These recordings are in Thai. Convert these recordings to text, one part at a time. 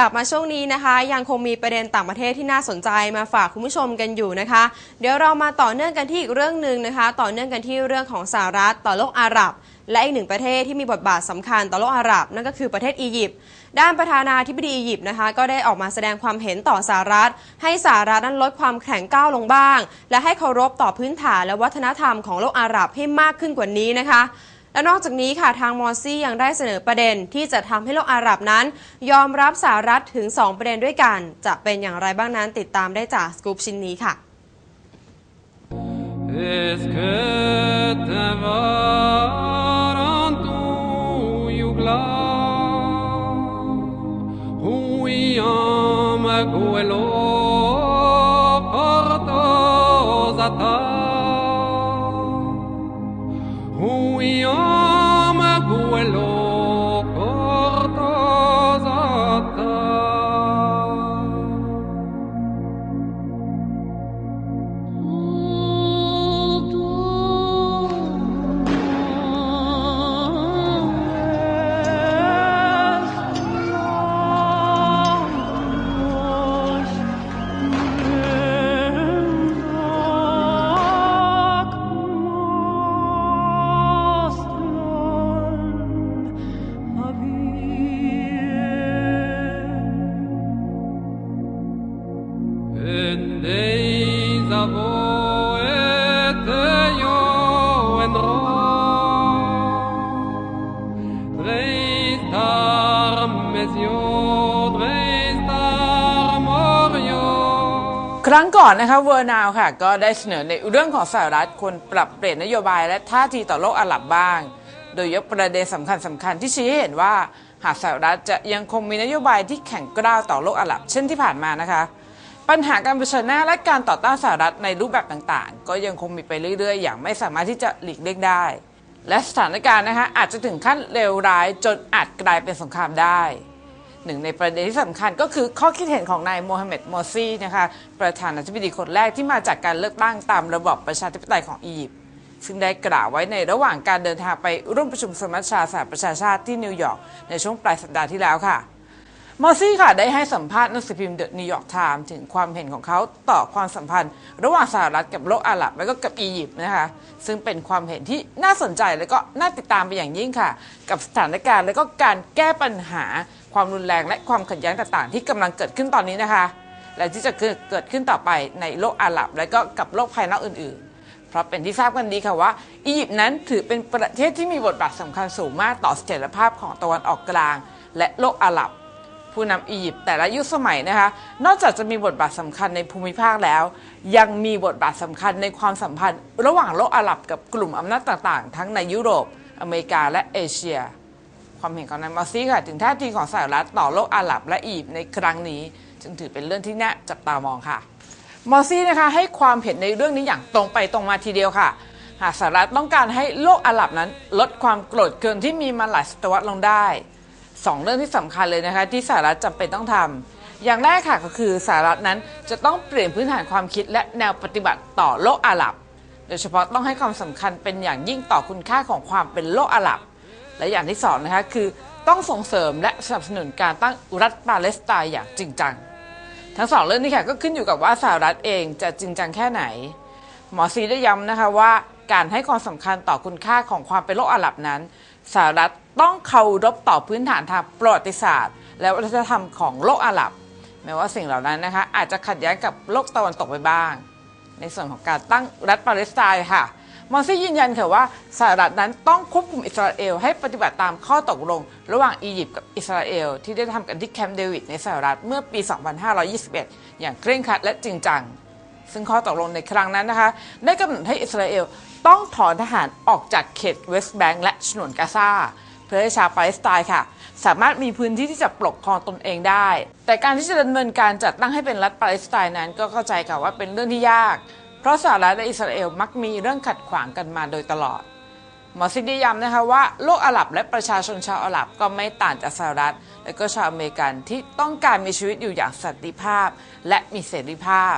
ลับมาช่วงนี้นะคะ ยังคงมีประเด็นต่างประเทศที่น่าสนใจมาฝากคุณผู้ชมกันอยู่นะคะ เดี๋ยวเรามาต่อเนื่องกันที่อีกเรื่องหนึ่งนะคะ ต่อเนื่องกันที่เรื่องของสหรัฐต่อโลกอาหรับ และอีกหนึ่งประเทศที่มีบทบาทสำคัญต่อโลกอาหรับ นั่นก็คือประเทศอียิปต์ด้านประธานาธิบดีอียิปต์นะคะ ก็ได้ออกมาแสดงความเห็นต่อสหรัฐ ให้สหรัฐนั้นลดความแข็งก้าวลงบ้าง และให้เคารพต่อพื้นฐานและวัฒนธรรมของโลกอาหรับให้มากขึ้นกว่านี้นะคะ และนอกจากนี้ค่ะทางมอร์ซี่ยังได้เสนอประเด็นที่จะทำให้โลกอาหรับนั้น ยอมรับสหรัฐถึง 2 ประเด็นด้วยกัน จะเป็นอย่างไรบ้างนั้นติดตามได้จากสกู๊ปชิ้นนี้ค่ะ Es ครั้งก่อนนะคะเวอร์นาวค่ะ ก็ได้เสนอในเรื่องของสหรัฐควรปรับเปลี่ยนนโยบายและท่าทีต่อโลกอาหรับบ้าง โดยยกประเด็นสำคัญสคัญๆที่ชี้ให้เห็นว่า หากสหรัฐจะยังคงมีนโยบายที่แข็งกร้าวต่อโลกอาหรับ เช่นที่ผ่านมานะคะ ปัญหาการเผชิญหน้าและการต่อต้านสหรัฐในรูปแบบต่างๆ ก็ยังคงมีไปเรื่อยๆ อย่างไม่สามารถที่จะหลีกเลี่ยงได้ และสถานการณ์นะคะอาจจะถึงขั้นเลวร้ายจนอาจกลายเป็นสงครามได้ หนึ่งในประเด็นที่สำคัญก็คือข้อคิดเห็นของนายโมฮัมเหม็ดมอรซีนะคะประธานาธิบดีคนแรกที่มาจากการเลือกตั้งตามระบอบประชาธิปไตยของอียิปต์ซึ่งได้กล่าวไว้ในระหว่างการเดินทางไปร่วมประชุมสมัชชาสหประชาชาติที่นิวยอร์กในช่วงปลายสัปดาห์ที่แล้วค่ะมอรซี่ค่ะได้ให้สัมภาษณ์หนังสือพิมพ์เดอะนิวยอร์กไทม์ถึงความเห็นของเขาต่อความสัมพันธ์ ระหว่างสหรัฐกับโลกอาหรับและก็กับอียิปต์นะคะซึ่งเป็นความเห็นที่น่าสนใจและก็น่าติดตามไปอย่างยิ่งค่ะ กับสถานการณ์และก็การแก้ปัญหา ความรุนแรงและความขัดแย้งต่างๆ ที่กำลังเกิดขึ้นตอนนี้นะคะ และที่จะเกิดขึ้นต่อไปในโลกอาหรับ และก็กับโลกภายนอกอื่นๆ เพราะเป็นที่ทราบกันดีค่ะว่าอียิปต์นั้นถือเป็นประเทศที่มีบทบาทสำคัญสูงมากต่อเสถียรภาพของตะวันออกกลาง และโลกอาหรับผู้นำอียิปต์แต่ละยุคสมัยนะคะ นอกจากจะมีบทบาทสำคัญในภูมิภาคแล้ว ยังมีบทบาทสำคัญในความสัมพันธ์ ระหว่างโลกอาหรับกับกลุ่มอำนาจต่างๆ ทั้งในยุโรป อเมริกาและเอเชีย ความเห็นของนายมอร์ซี่ค่ะถึงท่าทีของสหรัฐต่อโลกอาหรับและอียิปต์ในครั้งนี้ จึงถือเป็นเรื่องที่น่าจับตามองค่ะ มอร์ซี่นะคะให้ความเห็นในเรื่องนี้อย่างตรงไปตรงมาทีเดียวค่ะ หากสหรัฐต้องการให้โลกอาหรับนั้น ลดความโกรธเคืองที่มีมาหลายศตวรรษลงได้สองเรื่องที่สำคัญเลยนะคะที่สหรัฐจำเป็นต้องทำอย่างแรกค่ะก็คือสหรัฐนั้นจะต้องเปลี่ยนพื้นฐานความคิดและแนวปฏิบัติต่อโลกอาหรับ โดยเฉพาะต้องให้ความสำคัญเป็นอย่างยิ่งต่อคุณค่าของความเป็นโลกอาหรับ และอย่างที่สองนะคะคือต้องส่งเสริมและสนับสนุนการตั้งรัฐปาเลสไตน์อย่างจริงจัง ทั้งสองเรื่องนี้ค่ะก็ขึ้นอยู่กับว่าสหรัฐเองจะจริงจังแค่ไหน หมอซีได้ย้ำนะคะว่าการให้ความสำคัญต่อคุณค่าของความเป็นโลกอาหรับนั้นสหรัฐต้องเคารพต่อพื้นฐานทางประวัติศาสตร์ และวัฒนธรรมของโลกอาหรับ แม้ว่าสิ่งเหล่านั้นนะคะอาจจะขัดแย้งกับโลกตะวันตกไปบ้าง ในส่วนของการตั้งรัฐปาเลสไตน์ค่ะ มอร์ซี่ยืนยันค่ะว่าสหรัฐนั้นต้องควบคุมอิสราเอลให้ปฏิบัติตามข้อตกลง ระหว่างอียิปต์กับอิสราเอล ที่ได้ทำกันที่แคมป์เดวิดในสหรัฐเมื่อปี 2521 อย่างเคร่งครัดและจริงจัง ซึ่งข้อตกลงในครั้งนั้นนะคะ ได้กำหนดให้อิสราเอลต้องถอนทหารออกจากเขตเวสต์แบงก์และฉนวนกาซาเพื่อให้ชาวปาเลสไตน์ค่ะ สามารถมีพื้นที่ที่จะปกครองตนเองได้ แต่การที่จะดำเนินการจัดตั้งให้เป็นรัฐปาเลสไตน์นั้นก็เข้าใจค่ะว่าเป็นเรื่องที่ยาก เพราะสหรัฐและอิสราเอลมักมีเรื่องขัดขวางกันมาโดยตลอด หมอซิดได้ย้ำนะคะว่าโลกอาหรับและประชาชนชาวอาหรับก็ไม่ต่างจากสหรัฐ และก็ชาวอเมริกันที่ต้องการมีชีวิตอยู่อย่างสันติภาพ และมีเสรีภาพ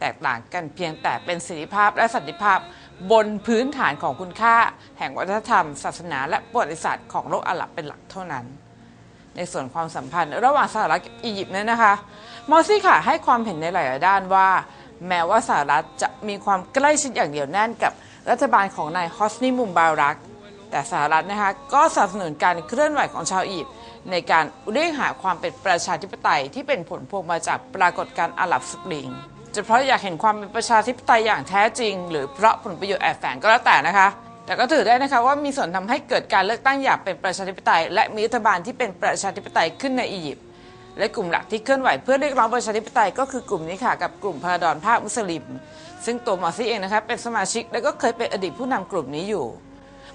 แตกต่างกันเพียงแต่เป็นเสรีภาพและสันติภาพ บนพื้นฐานของคุณค่า แห่งวัฒนธรรม ศาสนา และประวัติศาสตร์ของโลกอาหรับเป็นหลักเท่านั้นในส่วนความสัมพันธ์ ระหว่างสหรัฐกับอียิปต์นั้นนะคะ มอร์ซี่ค่ะให้ความเห็นในหลาย ๆ ด้านว่า แม้ว่าสหรัฐจะมีความใกล้ชิดอย่างเดียวแน่นกับรัฐบาลของนายฮอสนีมุมบารัก แต่สหรัฐนะคะก็สนับสนุนการเคลื่อนไหวของชาวอียิปต์ในการเรียกหาความเป็นประชาธิปไตยที่เป็นผลพวงมาจากปรากฏการณ์อาหรับสปริง จะเพราะอยากเห็นความเป็นประชาธิปไตยอย่างแท้จริง หรือเพราะผลประโยชน์แอบแฝงก็แล้วแต่นะคะ แต่ก็ถือได้นะคะว่ามีส่วนทำให้เกิดการเลือกตั้งอย่างเป็นประชาธิปไตย และมีรัฐบาลที่เป็นประชาธิปไตยขึ้นในอียิปต์ และกลุ่มหลักที่เคลื่อนไหวเพื่อเรียกร้องประชาธิปไตยก็คือกลุ่มนี้ค่ะกับกลุ่มพารดอนภาคมุสลิม ซึ่งตัวมอร์ซี่เองนะคะเป็นสมาชิกและก็เคยเป็นอดีตผู้นำกลุ่มนี้อยู่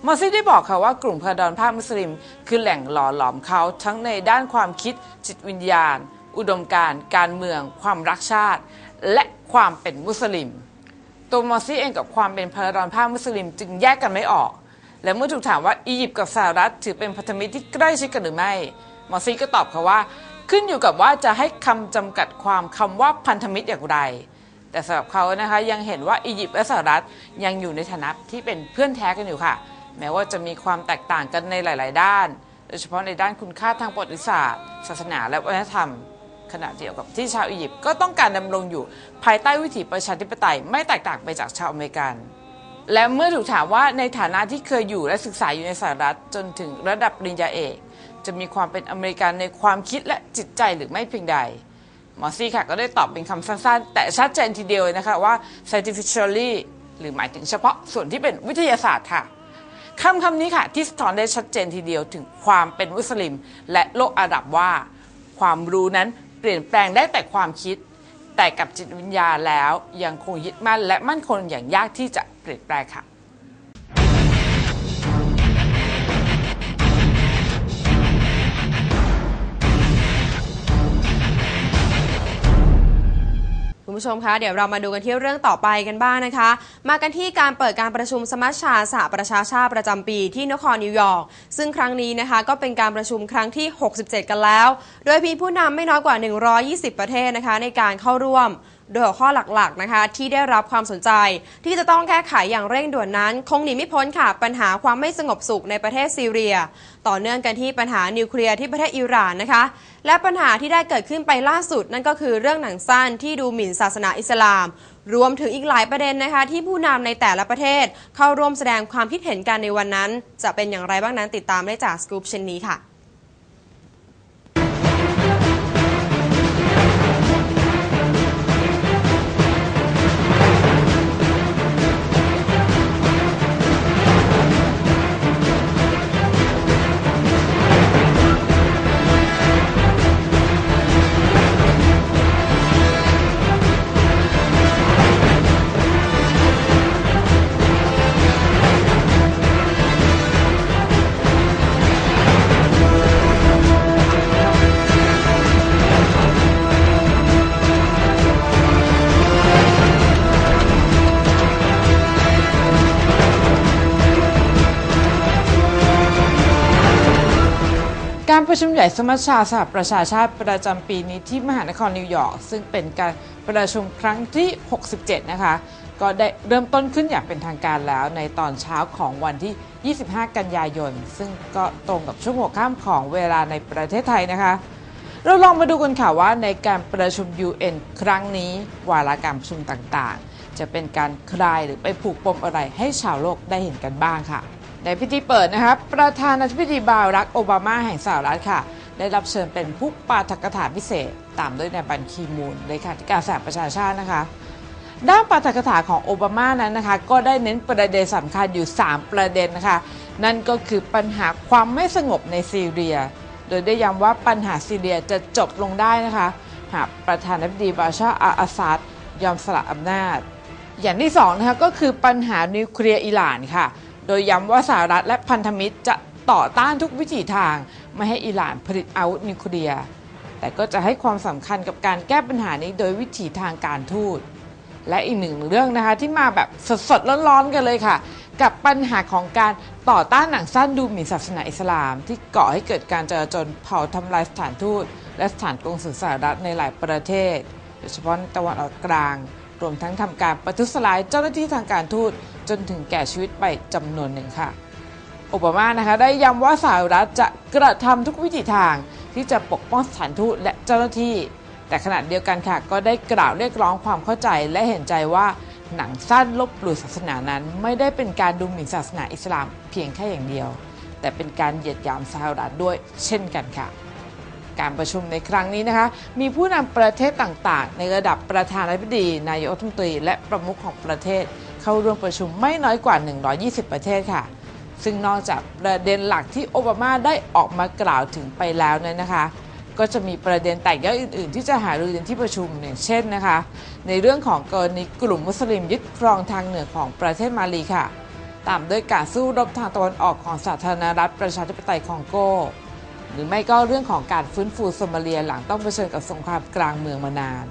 มอร์ซี่ได้บอกค่ะว่ากลุ่มพารดอนภาคมุสลิม คือแหล่งหล่อหลอมเขาทั้งในด้านความคิด จิตวิญญาณ อุดมการณ์การเมือง ความรักชาติ และความเป็นมุสลิม ตัวมอร์ซี่เองกับความเป็นพารดอนภาคมุสลิม จึงแยกกันไม่ออก และเมื่อถูกถามว่าอียิปต์กับสหรัฐถือเป็นพันธมิตรที่ใกล้ชิดกันหรือไม่มอร์ซี่ก็ตอบค่ะว่า ขึ้นอยู่กับว่าจะให้คำจำกัดความคำว่าพันธมิตรอย่างไร แต่สำหรับเขานะคะยังเห็นว่าอียิปต์และสหรัฐยังอยู่ในฐานะที่เป็นเพื่อนแท้กันอยู่ค่ะ แม้ว่าจะมีความแตกต่างกันในหลาย ๆ ด้าน โดยเฉพาะในด้านคุณค่าทางประวัติศาสตร์ ศาสนาและวัฒนธรรม ขณะเดียวกับที่ชาวอียิปต์ก็ต้องการดำรงอยู่ภายใต้วิถีประชาธิปไตยไม่แตกต่างไปจากชาวอเมริกันและเมื่อถูกถามว่าในฐานะที่เคยอยู่และศึกษาอยู่ในสหรัฐจนถึงระดับปริญญาเอก จะมีความเป็นอเมริกันในความคิดและจิตใจหรือไม่เพียงใดหมอซี่ค่ะก็ได้ตอบเป็นคำสั้นๆ แต่ชัดเจนทีเดียวนะคะว่า scientifically หรือหมายถึงเฉพาะส่วนที่เป็นวิทยาศาสตร์ค่ะคำคำนี้ค่ะ ที่สะท้อนได้ชัดเจนทีเดียวถึงความเป็นมุสลิม และโลกอาหรับว่า ความรู้นั้นเปลี่ยนแปลงได้แต่ความคิด แต่กับจิตวิญญาณแล้วยังคงยึดมั่นและมั่นคงอย่างยากที่จะเปลี่ยนแปลงค่ะ ผู้ชมคะเดี๋ยวเรามาดูกันที่เรื่องต่อไปกันบ้างนะคะ มากันที่การเปิดการประชุมสมัชชาสหประชาชาติประจำปีที่นครนิวยอร์กซึ่งครั้งนี้นะคะก็เป็นการประชุมครั้งที่ 67 กันแล้ว โดยมีผู้นำไม่น้อยกว่า 120 ประเทศนะคะในการเข้าร่วม โดยหัวข้อหลักๆนะคะ ที่ได้รับความสนใจ ที่จะต้องแก้ไขอย่างเร่งด่วนนั้น คงหนีไม่พ้นค่ะปัญหาความไม่สงบสุขในประเทศซีเรีย ต่อเนื่องกันที่ปัญหานิวเคลียร์ที่ประเทศอิหร่านนะคะ และปัญหาที่ได้เกิดขึ้นไปล่าสุด นั่นก็คือเรื่องหนังสั้นที่ดูหมิ่นศาสนาอิสลาม รวมถึงอีกหลายประเด็นนะคะ ที่ผู้นำในแต่ละประเทศ เข้าร่วมแสดงความคิดเห็นกันในวันนั้น จะเป็นอย่างไรบ้างนั้นติดตามได้จากสกู๊ปเช่นนี้ค่ะ การประชุมใหญ่สมัชชาสหประชาชาติประจำปีนี้ที่มหานครนิวยอร์กซึ่งเป็นการประชุมครั้งที่ 67 นะคะ ก็ได้เริ่มต้นขึ้นอย่างเป็นทางการแล้วในตอนเช้าของวันที่ 25 กันยายน ซึ่งก็ตรงกับช่วงหัวค่ำของเวลาในประเทศไทยนะคะ เราลองมาดูกันค่ะว่าในการประชุม UN ครั้งนี้วาระการประชุมต่างๆ จะเป็นการคลายหรือไปผูกปมอะไรให้ชาวโลกได้เห็นกันบ้างค่ะ ในพิธีเปิดนะครับ ประธานาธิบดีบารักโอบามาแห่งสหรัฐค่ะ ได้รับเชิญเป็นผู้ปาฐกถาพิเศษ ตามด้วยนายบันคีมูลเลขาธิการสหประชาชาตินะคะ ด้านปาฐกถาของโอบามานั้นนะคะ ก็ได้เน้นประเด็นสำคัญอยู่ 3 ประเด็นนะคะ นั่นก็คือปัญหาความไม่สงบในซีเรีย โดยได้ย้ำว่าปัญหาซีเรียจะจบลงได้นะคะ หากประธานาธิบดีบาชาอาอาซัดยอมสละอำนาจ อย่างที่สองนะคะก็คือปัญหานิวเคลียร์อิหร่านค่ะ โดยย้ำว่าสหรัฐและพันธมิตรจะต่อต้านทุกวิถีทาง ไม่ให้อิหร่านผลิตอาวุธนิวเคลียร์ แต่ก็จะให้ความสำคัญกับการแก้ปัญหานี้โดยวิถีทางการทูต และอีกหนึ่งเรื่องนะคะที่มาแบบสดๆร้อนๆกันเลยค่ะ กับปัญหาของการต่อต้านหนังสั้นดูหมิ่นศาสนาอิสลาม ที่ก่อให้เกิดการจราจรเผาทำลายสถานทูต และสถานกงสุลสหรัฐในหลายประเทศ โดยเฉพาะในตะวันออกกลางรวมทั้งทำการประทุษร้ายเจ้าหน้าที่ทางการทูต จนถึงแก่ชีวิตไปจำนวนหนึ่งค่ะโอบามานะคะได้ย้ำว่าสหรัฐจะกระทำทุกวิถีทางที่จะปกป้องสถานทูตและเจ้าหน้าที่ แต่ขณะเดียวกันค่ะ ก็ได้กล่าวเรียกร้องความเข้าใจและเห็นใจว่าหนังสั้นลบหลู่ศาสนานั้น ไม่ได้เป็นการดูหมิ่นศาสนาอิสลามเพียงแค่อย่างเดียว แต่เป็นการเหยียดหยามสหรัฐด้วยเช่นกันค่ะ การประชุมในครั้งนี้นะคะ มีผู้นำประเทศต่างๆ ในระดับประธานาธิบดี นายกรัฐมนตรีและประมุขของประเทศ เข้าร่วมประชุมไม่น้อยกว่า 120 ประเทศค่ะ ซึ่งนอกจากประเด็นหลักที่โอบามาได้ออกมากล่าวถึงไปแล้วนั้นนะคะ ก็จะมีประเด็นแตกยกอื่น ๆ ที่จะหารือในที่ประชุมอย่างเช่นนะคะ ในเรื่องของกรณีกลุ่มมุสลิมยึดครองทางเหนือของประเทศมาลีค่ะ ตามด้วยการสู้รบทางตะวันออกของสาธารณรัฐประชาธิปไตยคองโกหรือไม่ก็เรื่องของการฟื้นฟูโซมาเลียหลังต้องเผชิญกับสงครามกลางเมืองมานาน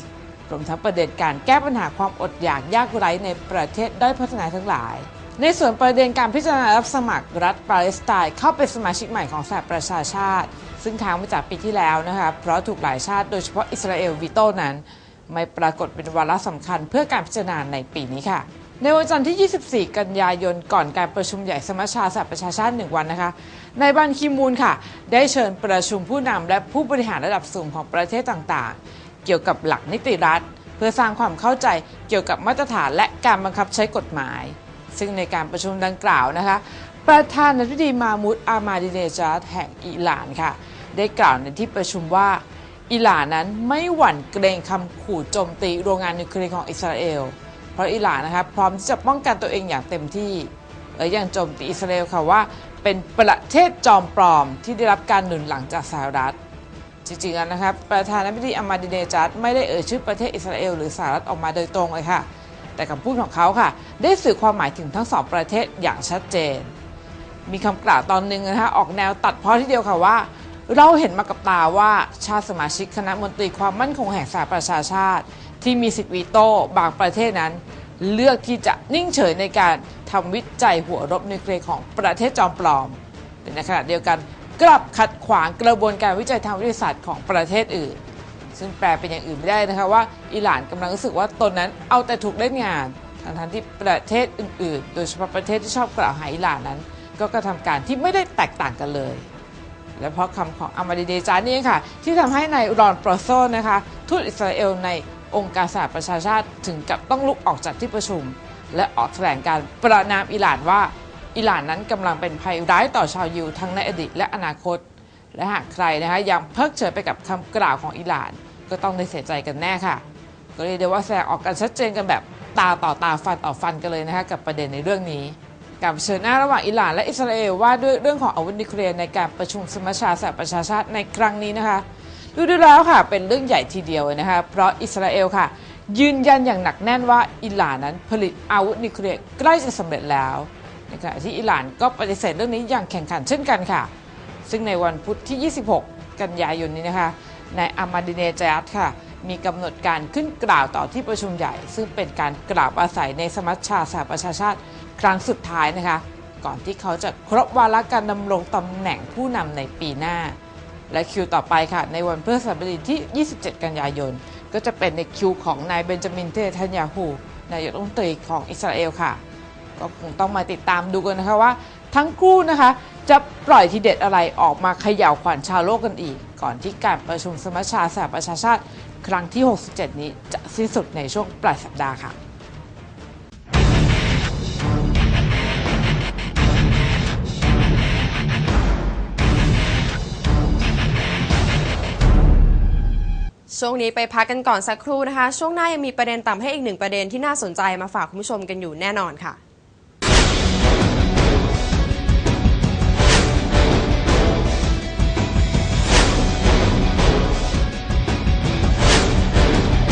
รวมทั้งประเด็นการแก้ปัญหาความอดอยากยากไร้ในประเทศด้อยพัฒนาทั้งหลาย ในส่วนประเด็นการพิจารณารับสมัครรัฐปาเลสไตน์เข้าเป็นสมาชิกใหม่ของสหประชาชาติ ซึ่งค้างมาจากปีที่แล้วนะคะเพราะถูกหลายชาติโดยเฉพาะอิสราเอลวีโต้นั้น ไม่ปรากฏเป็นวาระสำคัญเพื่อการพิจารณาในปีนี้ค่ะในวันจันทร์ที่ 24 กันยายน ก่อนการประชุมใหญ่สมัชชาสหประชาชาติ1วันนะคะนายบันคีมูลค่ะ ได้เชิญประชุมผู้นำและผู้บริหารระดับสูงของประเทศต่าง เกี่ยวกับหลักนิติรัฐ เพื่อสร้างความเข้าใจเกี่ยวกับมาตรฐานและการบังคับใช้กฎหมาย ซึ่งในการประชุมดังกล่าวนะคะ ประธานาธิบดีมามูดอามาดิเนจาดแห่งอิหร่านค่ะ ได้กล่าวในที่ประชุมว่าอิหร่านนั้นไม่หวั่นเกรงคำขู่โจมตีโรงงานนิวเคลียร์ของอิสราเอล เพราะอิหร่านนะครับพร้อมที่จะป้องกันตัวเองอย่างเต็มที่ และยังโจมตีอิสราเอลค่ะว่า เป็นประเทศจอมปลอมที่ได้รับการหนุนหลังจากสหรัฐ จริงๆแล้วนะครับ ประธานาธิบดีอามาดิเนจัดไม่ได้เอ่ยชื่อประเทศอิสราเอลหรือสหรัฐออกมาโดยตรงเลยค่ะ แต่คำพูดของเขาค่ะ ได้สื่อความหมายถึงทั้งสองประเทศอย่างชัดเจน มีคำกล่าวตอนหนึ่งนะคะออกแนวตัดเพ้อที่เดียวค่ะว่า เราเห็นมากับตาว่าชาติสมาชิกคณะมนตรีความมั่นคงแห่งสหประชาชาติ ที่มีสิทธิวีโต้บางประเทศนั้น เลือกที่จะนิ่งเฉยในการทำวิจัยหัวรบนิวเคลียร์ของประเทศจอมปลอมแต่ในขณะเดียวกัน กลับขัดขวางกระบวนการวิจัยทางวิทยาศาสตร์ของประเทศอื่น ซึ่งแปลเป็นอย่างอื่นไม่ได้นะคะว่าอิหร่านกำลังรู้สึกว่าตนนั้นเอาแต่ถูกเล่นงานทั้งทที่ประเทศอื่น ๆ โดยเฉพาะประเทศที่ชอบกล่าวหาอิหร่านนั้น ก็กระทำการที่ไม่ได้แตกต่างกันเลย และเพราะคำของอามาดีเดจานี่ค่ะ ที่ทำให้นายรอนปรโซนะคะทูตอิสราเอลในองค์การสหประชาชาติถึงกับต้องลุกออกจากที่ประชุม และออกแถลงการประนามอิหร่านว่า อิหร่านนั้นกำลังเป็นภัยร้ายต่อชาวยิวทั้งในอดีตและอนาคต และหากใครนะคะยังเพิกเฉยไปกับคำกล่าวของอิหร่าน ก็ต้องได้เสียใจกันแน่ค่ะ ก็เรียกได้ว่าแสดงออกกันชัดเจนกันแบบตาต่อตาฟันต่อฟันกันเลยนะคะกับประเด็นในเรื่องนี้การเผชิญหน้าระหว่างอิหร่านและอิสราเอลว่าด้วยเรื่องของอาวุธนิวเคลียร์ในการประชุมสมัชชาสหประชาชาติในครั้งนี้นะคะดูดูแล้วค่ะเป็นเรื่องใหญ่ทีเดียวนะคะเพราะอิสราเอลค่ะ ยืนยันอย่างหนักแน่นว่าอิหร่านนั้นผลิตอาวุธนิวเคลียร์ใกล้จะสำเร็จแล้ว ในขณะที่อิหร่านก็ปฏิเสธเรื่องนี้อย่างแข่งขันเช่นกันค่ะ ซึ่งในวันพุธที่ 26 กันยายนนี้นะคะนายอามาดิเนจาดค่ะ มีกำหนดการขึ้นกล่าวต่อที่ประชุมใหญ่ ซึ่งเป็นการกล่าวอาศัยในสมัชชาสหประชาชาติครั้งสุดท้ายนะคะ ก่อนที่เขาจะครบวาระการดำรงตำแหน่งผู้นำในปีหน้า และคิวต่อไปค่ะ ในวันพฤหัสบดีที่ 27 กันยายน ก็จะเป็นในคิวของนายเบนจามินเททันยาฮูนายกรัฐมนตรีของอิสราเอลค่ะ ก็คงต้องมาติดตามดูกันนะคะว่า ทั้งคู่นะคะจะปล่อยทีเด็ดอะไรออกมาเขย่าวขวัญชาวโลกกันอีก ก่อนที่การประชุมสมัชชาสหประชาชาติ ครั้งที่ 67 นี้จะสิ้นสุดในช่วงปลายสัปดาห์ค่ะช่วงนี้ไปพักกันก่อนสักครู่นะคะ ช่วงหน้ายังมีประเด็นต่ำให้อีกหนึ่งประเด็นที่น่าสนใจมาฝากคุณผู้ชมกันอยู่แน่นอนค่ะ